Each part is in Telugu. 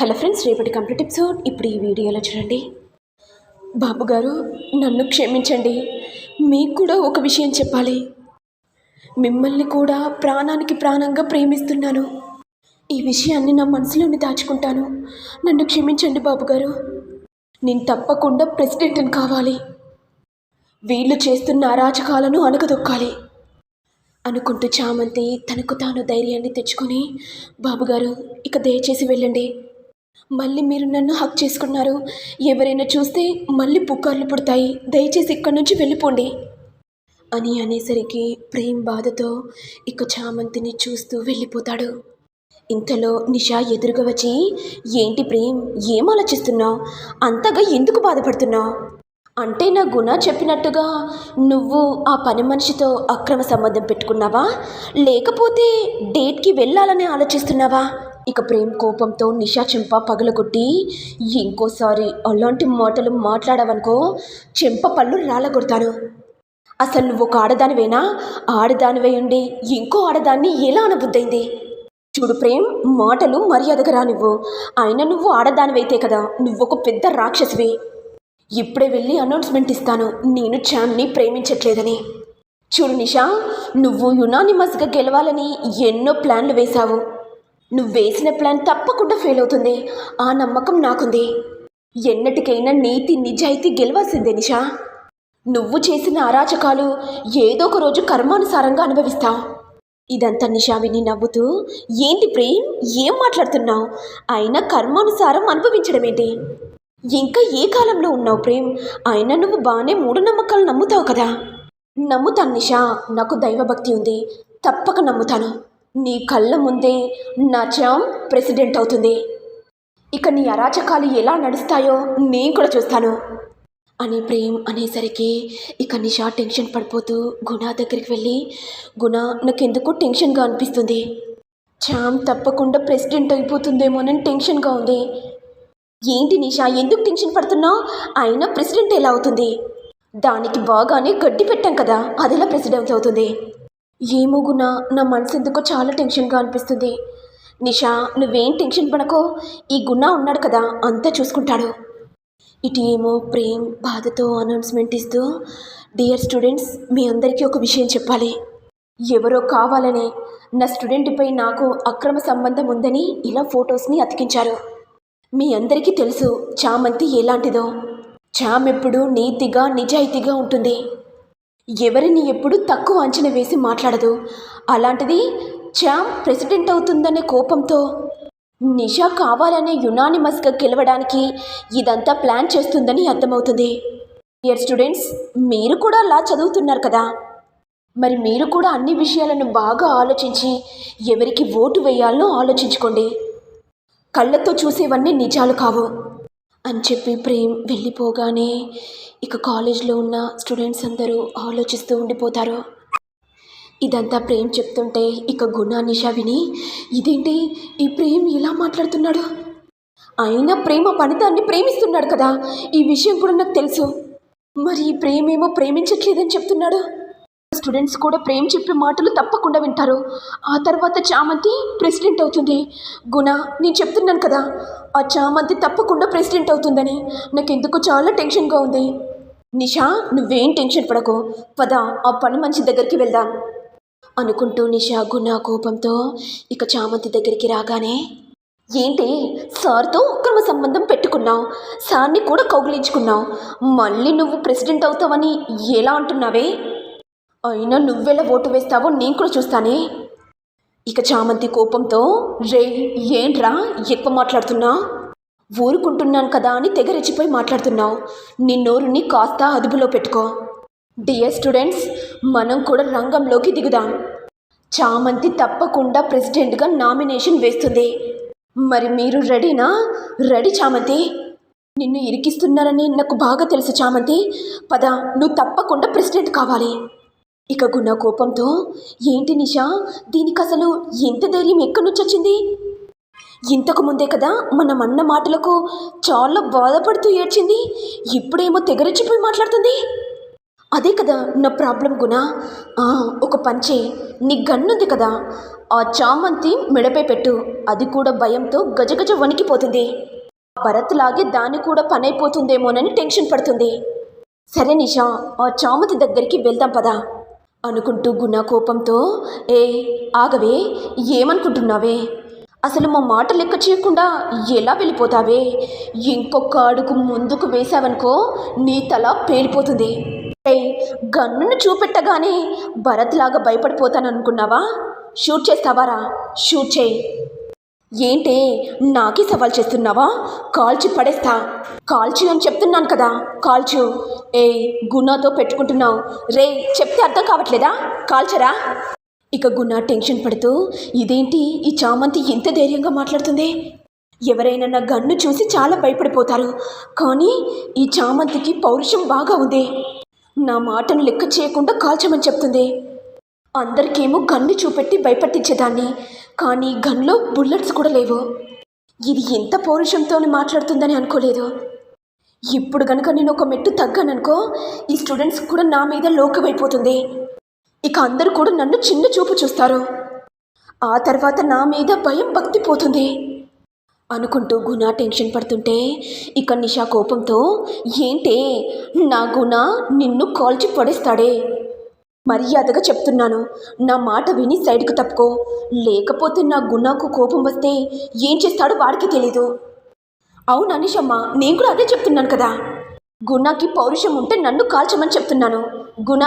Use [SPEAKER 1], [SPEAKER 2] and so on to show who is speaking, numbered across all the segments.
[SPEAKER 1] హలో ఫ్రెండ్స్ రేపటి కంప్లీట్ ఎపిసోడ్. ఇప్పుడు ఈ వీడియోలో చూడండి. బాబు గారు నన్ను క్షమించండి. మీకు కూడా ఒక విషయం చెప్పాలి. మిమ్మల్ని కూడా ప్రాణానికి ప్రాణంగా ప్రేమిస్తున్నాను. ఈ విషయాన్ని నా మనసులోనే దాచుకుంటాను. నన్ను క్షమించండి బాబుగారు నేను తప్పకుండా ప్రెసిడెంట్ని కావాలి. వీళ్ళు చేస్తున్న అరాచకాలను అణగదొక్కాలి. అనుకుంటూ చామంతి తనకు తాను ధైర్యాన్ని తెచ్చుకొని బాబుగారు ఇక దయచేసి వెళ్ళండి. మళ్ళీ మీరు నన్ను హక్ చేసుకున్నారు. ఎవరైనా చూస్తే మళ్ళీ పుకార్లు పుడతాయి. దయచేసి ఇక్కడి నుంచి వెళ్ళిపోండి. అని అనేసరికి ప్రేమ్ బాధతో ఇక చామంతిని చూస్తూ వెళ్ళిపోతాడు. ఇంతలో నిషా ఎదురుగా వచ్చి ఏంటి ప్రేమ్ ఏం ఆలోచిస్తున్నావు? అంతగా ఎందుకు బాధపడుతున్నావు? అంటే నా గుణ చెప్పినట్టుగా నువ్వు ఆ పని మనిషితో అక్రమ సంబంధం పెట్టుకున్నావా? లేకపోతే డేట్కి వెళ్ళాలని ఆలోచిస్తున్నావా? ఇక ప్రేమ్ కోపంతో నిషా చెంప పగలగొట్టి ఇంకోసారి అలాంటి మాటలు మాట్లాడావనుకో చెంప పళ్ళు రాలగొడతాను అసలు నువ్వు ఒక ఆడదానివేనా? ఆడదానివై ఉండి ఇంకో ఆడదాన్ని ఎలా అనబుద్దైంది చూడు ప్రేమ్ మాటలు మర్యాదగా రా నువ్వు అయినా నువ్వు ఆడదానివైతే కదా నువ్వొక పెద్ద రాక్షసివి. ఇప్పుడే వెళ్ళి అనౌన్స్మెంట్ ఇస్తాను నేను చామ్ని ప్రేమించట్లేదని. చూడు నిషా నువ్వు యునానిమస్గా గెలవాలని ఎన్నో ప్లాన్లు వేశావు. నువ్వు వేసిన ప్లాన్ తప్పకుండా ఫెయిల్ అవుతుంది. ఆ నమ్మకం నాకుంది. ఎన్నటికైనా నీతి నిజాయితీ గెలవాల్సిందే నిషా. నువ్వు చేసిన అరాచకాలు ఏదో ఒక రోజు కర్మానుసారంగా అనుభవిస్తావు. ఇదంతా నిషా విని నవ్వుతూ ఏంటి ప్రేమ్? ఏం మాట్లాడుతున్నావు? అయినా కర్మానుసారం అనుభవించడమేంటి? ఇంకా ఏ కాలంలో ఉన్నావు ప్రేమ్? అయినా నువ్వు బాగానే మూఢనమ్మకాలు నమ్ముతావు కదా. నమ్ముతాను నిషా. నాకు దైవభక్తి ఉంది. తప్పక నమ్ముతాను. నీ కళ్ళ ముందే నా చామ్ ప్రెసిడెంట్ అవుతుంది. ఇక నీ అరాచకాలు ఎలా నడుస్తాయో నేను కూడా చూస్తాను. అని ప్రేమ్ అనేసరికి ఇక నిషా టెన్షన్ పడిపోతూ గుణ దగ్గరికి వెళ్ళి గుణ నాకెందుకో టెన్షన్గా అనిపిస్తుంది. చామ్ తప్పకుండా ప్రెసిడెంట్ అయిపోతుందేమోనని టెన్షన్గా ఉంది. ఏంటి నిషా ఎందుకు టెన్షన్ పడుతున్నావు? అయినా ప్రెసిడెంట్ ఎలా అవుతుంది? దానికి బాగానే గడ్డి పెట్టాం కదా అదెలా ప్రెసిడెంట్ అవుతుంది? ఏమో గుణ నా మనసు ఎందుకో చాలా టెన్షన్గా అనిపిస్తుంది. నిషా నువ్వేం టెన్షన్ పడకో. ఈ గుణ ఉన్నాడు కదా అంతా చూసుకుంటాడు. ఇటు ఏమో ప్రేమ్ బాధతో అనౌన్స్మెంట్ ఇస్తూ డియర్ స్టూడెంట్స్ మీ అందరికీ ఒక విషయం చెప్పాలి. ఎవరో కావాలని నా స్టూడెంట్పై నాకు అక్రమ సంబంధం ఉందని ఇలా ఫొటోస్ని అతికించారు. మీ అందరికీ తెలుసు చామంతి ఎలాంటిదో. చామ్ ఎప్పుడు నీతిగా నిజాయితీగా ఉంటుంది. ఎవరిని ఎప్పుడు తక్కువ అంచనా వేసి మాట్లాడదు. అలాంటిది చామ్ ప్రెసిడెంట్ అవుతుందనే కోపంతో నిషా కావాలనే యునానిమస్గా గెలవడానికి ఇదంతా ప్లాన్ చేస్తుందని అర్థమవుతుంది. డియర్ స్టూడెంట్స్ మీరు కూడా అలా చదువుతున్నారు కదా? మరి మీరు కూడా అన్ని విషయాలను బాగా ఆలోచించి ఎవరికి ఓటు వేయాలో ఆలోచించుకోండి. కళ్ళతో చూసేవన్నీ నిజాలు కావు. అని చెప్పి ప్రేమ్ వెళ్ళిపోగానే ఇక కాలేజ్లో ఉన్న స్టూడెంట్స్ అందరూ ఆలోచిస్తూ ఉండిపోతారు. ఇదంతా ప్రేమ్ చెప్తుంటే ఇక గుణ నిష విని ఇదేంటి? ఈ ప్రేమ్ ఇలా మాట్లాడుతున్నాడు? అయినా ప్రేమ పనితాన్ని ప్రేమిస్తున్నాడు కదా. ఈ విషయం కూడా నాకు తెలుసు. మరి ఈ ప్రేమేమో ప్రేమించట్లేదని చెప్తున్నాడు. స్టూడెంట్స్ కూడా ప్రేమ్ చెప్పే మాటలు తప్పకుండా వింటారు. ఆ తర్వాత చామంతి ప్రెసిడెంట్ అవుతుంది. గుణ నేను చెప్తున్నాను కదా ఆ చామంతి తప్పకుండా ప్రెసిడెంట్ అవుతుందని. నాకు ఎందుకు చాలా టెన్షన్గా ఉంది. నిషా నువ్వేం టెన్షన్ పడకు. పద ఆ పని మంచి దగ్గరికి వెళ్దాం. అనుకుంటూ నిషా గుణ కోపంతో ఇక చామంతి దగ్గరికి రాగానే ఏంటి సార్తో అక్రమ సంబంధం పెట్టుకున్నావు. సార్ని కూడా కౌగిలించుకున్నావు. మళ్ళీ నువ్వు ప్రెసిడెంట్ అవుతావని ఎలా అంటున్నావే? అయినా నువ్వెలా ఓటు వేస్తావో నేను కూడా చూస్తానే. ఇక చామంతి కోపంతో రే ఏంట్రా ఎక్కువ మాట్లాడుతున్నా? ఊరుకుంటున్నాను కదా అని తెగరెచ్చిపోయి మాట్లాడుతున్నావు. నీ నోరుని కాస్త అదుపులో పెట్టుకో. డియర్ స్టూడెంట్స్ మనం కూడా రంగంలోకి దిగుదాం. చామంతి తప్పకుండా ప్రెసిడెంట్గా నామినేషన్ వేస్తుంది. మరి మీరు రెడీనా? రెడీ చామంతి. నిన్ను ఇరికిస్తున్నారని నాకు బాగా తెలుసు చామంతి. పద నువ్వు తప్పకుండా ప్రెసిడెంట్ కావాలి. ఇక గుణ కోపంతో ఏంటి నిషా? దీనికి అసలు ఎంత ధైర్యం ఎక్కడి నుంచి వచ్చింది ఇంతకు ముందే కదా మనం అన్న మాటలకు చాలా బాధపడుతూ ఏడ్చింది. ఇప్పుడేమో తెగరెచ్చిపోయి మాట్లాడుతుంది. అదే కదా నా ప్రాబ్లం గుణ. ఆ, ఒక పంచే. నీ గన్నుంది కదా. ఆ చామంతి మెడపై పెట్టు. అది కూడా భయంతో గజగజ వణికిపోతుంది. భరత్ లాగే దాన్ని కూడా పనైపోతుందేమోనని టెన్షన్ పడుతుంది. సరే నిషా ఆ చామంతి దగ్గరికి వెళ్దాం పదా. అనుకుంటూ గుణ కోపంతో ఏ ఆగవే ఏమనుకుంటున్నావే? అసలు మా మాట లెక్క చేయకుండా ఎలా వెళ్ళిపోతావే? ఇంకొక అడుగు ముందుకు వేశావనుకో నీ తల పేలిపోతుంది. ఏ గన్నును చూపెట్టగానే భరత్లాగా భయపడిపోతాననుకున్నావా? షూట్ చేస్తావారా? షూట్ చేయి. ఏంటే నాకే సవాల్ చేస్తున్నావా? కాల్చి పడేస్తా. కాల్చు అని చెప్తున్నాను కదా. కాల్చు. ఏ గుణాతో పెట్టుకుంటున్నావు. రే చెప్తే అర్థం కావట్లేదా? కాల్చరా? ఇక గుణ టెన్షన్ పడుతూ ఇదేంటి? ఈ చామంతి ఎంత ధైర్యంగా మాట్లాడుతుంది? ఎవరైనా నా గన్ను చూసి చాలా భయపడిపోతారు. కానీ ఈ చామంతికి పౌరుషం బాగా ఉంది. నా మాటను లెక్క చేయకుండా కాల్చమని చెప్తుంది. అందరికేమో గన్ను చూపెట్టి భయపట్టించేదాన్ని. కానీ గన్లో బుల్లెట్స్ కూడా లేవు. ఇది ఎంత పౌరుషంతో మాట్లాడుతుందని అనుకోలేదు. ఇప్పుడు కనుక నేను ఒక మెట్టు తగ్గాననుకో ఈ స్టూడెంట్స్ కూడా నా మీద లోకమైపోతుంది ఇక అందరూ కూడా నన్ను చిన్న చూపు చూస్తారు. ఆ తర్వాత నా మీద భయం భక్తి పోతుంది. అనుకుంటూ గుణ టెన్షన్ పడుతుంటే ఇక నిషా కోపంతో ఏంటే నా గుణ నిన్ను కాల్చి పడేస్తాడే. మర్యాదగా చెప్తున్నాను. నా మాట విని సైడ్కి తప్పుకో. లేకపోతే నా గుణకు కోపం వస్తే ఏం చేస్తాడో వాడికి తెలీదు. అవును అనిషమ్మ నేను కూడా అదే చెప్తున్నాను కదా. గుణాకి పౌరుషం ఉంటే నన్ను కాల్చమని చెప్తున్నాను. గుణ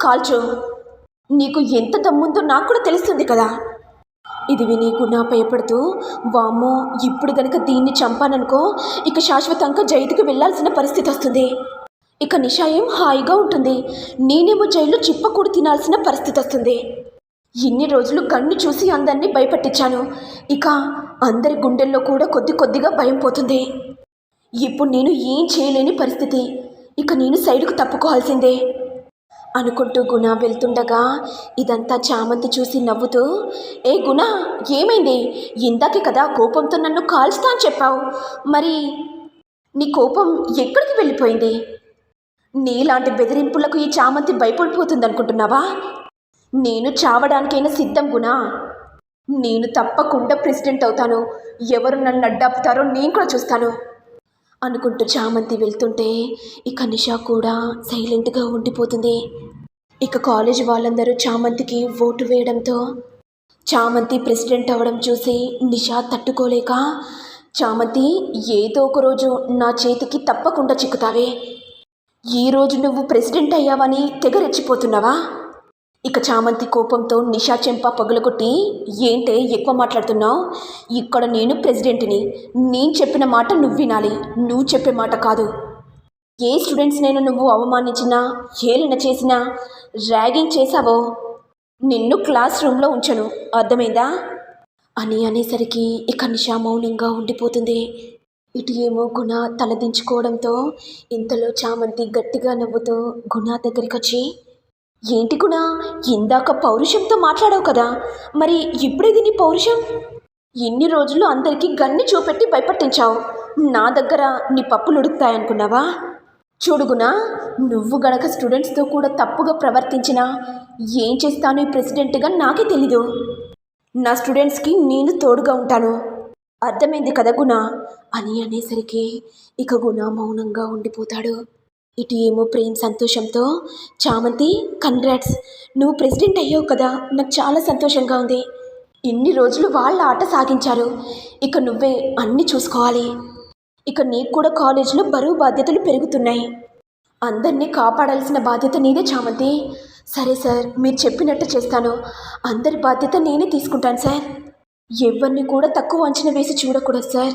[SPEAKER 1] కాల్చు. నీకు ఎంత దమ్ముందో నాకు కూడా తెలుస్తుంది కదా. ఇది విని గుణ భయపడుతూ వామ్మో ఇప్పుడు గనక దీన్ని చంపాననుకో ఇక శాశ్వతంగా జైలుకి వెళ్ళాల్సిన పరిస్థితి వస్తుంది. ఇక నిషాయం హాయిగా ఉంటుంది. నేనేమో జైల్లో చిప్పకూడు తినాల్సిన పరిస్థితి వస్తుంది. ఇన్ని రోజులు గన్ను చూసి అందరినీ భయపెట్టించాను. ఇక అందరి గుండెల్లో కూడా కొద్ది కొద్దిగా భయం పోతుంది. ఇప్పుడు నేను ఏం చేయలేని పరిస్థితి. ఇక నేను సైడుకు తప్పుకోవాల్సిందే. అనుకుంటూ గుణ వెళ్తుండగా ఇదంతా చామంతి చూసి నవ్వుతూ ఏ గుణ ఏమైంది? ఇందాకే కదా కోపంతో నన్ను కాల్స్తా అని చెప్పావు. మరి నీ కోపం ఎక్కడికి వెళ్ళిపోయింది? నీలాంటి బెదిరింపులకు ఈ చామంతి భయపడిపోతుంది అనుకుంటున్నావా నేను చావడానికైనా సిద్ధం గునా నేను తప్పకుండా ప్రెసిడెంట్ అవుతాను. ఎవరు నన్ను అడ్డాపుతారో నేను కూడా చూస్తాను. అనుకుంటూ చామంతి వెళ్తుంటే ఇక నిషా కూడా సైలెంట్గా ఉండిపోతుంది. ఇక కాలేజ్ వాళ్ళందరూ చామంతికి ఓటు వేయడంతో చామంతి ప్రెసిడెంట్ అవ్వడం చూసి నిషా తట్టుకోలేక చామంతి ఏదో ఒక రోజు నా చేతికి తప్పకుండా చిక్కుతావే. ఈరోజు నువ్వు ప్రెసిడెంట్ అయ్యావని తెగ రెచ్చిపోతున్నావా? ఇక చామంతి కోపంతో నిషా చెంప పగులగొట్టి ఏంటే ఎక్కువ మాట్లాడుతున్నావు? ఇక్కడ నేను ప్రెసిడెంట్ని. నేను చెప్పిన మాట నువ్వు వినాలి. నువ్వు చెప్పే మాట కాదు. ఏ స్టూడెంట్స్నైనా నువ్వు అవమానించినా హేళన చేసినా ర్యాగింగ్ చేశావో? నిన్ను క్లాస్ రూమ్లో ఉంచను. అర్థమైందా? అని అనేసరికి ఇక నిషా మౌనంగా ఉండిపోతుంది. ఇటు ఏమో గుణ తలదించుకోవడంతో ఇంతలో చామంతి గట్టిగా నవ్వుతూ గుణ దగ్గరికి వచ్చి ఏంటి గుణ? ఇందాక పౌరుషంతో మాట్లాడావు కదా. మరి ఇప్పుడేది నీ పౌరుషం? ఎన్ని రోజులు అందరికీ గన్ని చూపెట్టి భయపట్టించావు. నా దగ్గర నీ పప్పులు ఉడుకుతాయనుకున్నావా? చూడుగునా నువ్వు గనక స్టూడెంట్స్తో కూడా తప్పుగా ప్రవర్తించినా ఏం చేస్తాను ఈ ప్రెసిడెంట్గా నాకే తెలీదు. నా స్టూడెంట్స్కి నేను తోడుగా ఉంటాను. అర్థమైంది కదా గుణ అని అనేసరికి ఇక గుణ మౌనంగా ఉండిపోతాడు. ఇటు ఏమో ప్రేమ్ సంతోషంతో చామంతి కంగ్రాట్స్ నువ్వు ప్రెసిడెంట్ అయ్యావు కదా నాకు చాలా సంతోషంగా ఉంది. ఇన్ని రోజులు వాళ్ళ ఆట సాగించారు. ఇక నువ్వే అన్నీ చూసుకోవాలి. ఇక నీకు కూడా కాలేజీలో బరువు బాధ్యతలు పెరుగుతున్నాయి. అందరినీ కాపాడాల్సిన బాధ్యత నీదే చామంతి. సరే సార్ మీరు చెప్పినట్టు చేస్తాను. అందరి బాధ్యత నేనే తీసుకుంటాను సార్. ఎవరిని కూడా తక్కువ అంచనా వేసి చూడకూడదు సార్.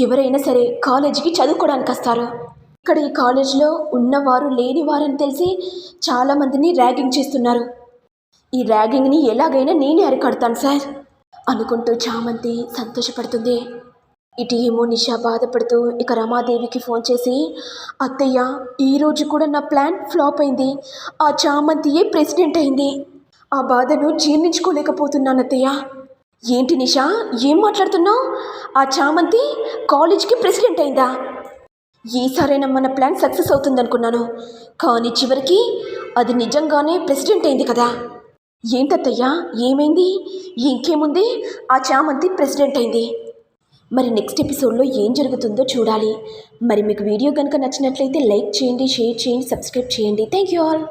[SPEAKER 1] ఎవరైనా సరే కాలేజీకి చదువుకోవడానికి వస్తారు. ఇక్కడ ఈ కాలేజీలో ఉన్నవారు లేని వారని తెలిసి చాలామందిని ర్యాగింగ్ చేస్తున్నారు. ఈ ర్యాగింగ్ని ఎలాగైనా నేనే అరికడతాను సార్. అనుకుంటూ చామంతి సంతోషపడుతుంది. ఇటు ఏమో నిషా బాధపడుతూ ఇక రమాదేవికి ఫోన్ చేసి అత్తయ్య ఈరోజు కూడా నా ప్లాన్ ఫ్లాప్ అయింది. ఆ చామంతియే ప్రెసిడెంట్ అయింది. ఆ బాధను జీర్ణించుకోలేకపోతున్నాను అత్తయ్య. ఏంటి నిషా? ఏం మాట్లాడుతున్నావు? ఆ చామంతి కాలేజ్కి ప్రెసిడెంట్ అయిందా? ఈసారైనా మన ప్లాన్ సక్సెస్ అవుతుందనుకున్నాను. కానీ చివరికి అది నిజంగానే ప్రెసిడెంట్ అయింది కదా. ఏంటత్తయ్యా? ఏమైంది? ఇంకేముంది? ఆ చామంతి ప్రెసిడెంట్ అయింది. మరి నెక్స్ట్ ఎపిసోడ్లో ఏం జరుగుతుందో చూడాలి. మరి మీకు వీడియో కనుక నచ్చినట్లయితే లైక్ చేయండి షేర్ చేయండి సబ్స్క్రైబ్ చేయండి. Thank you all.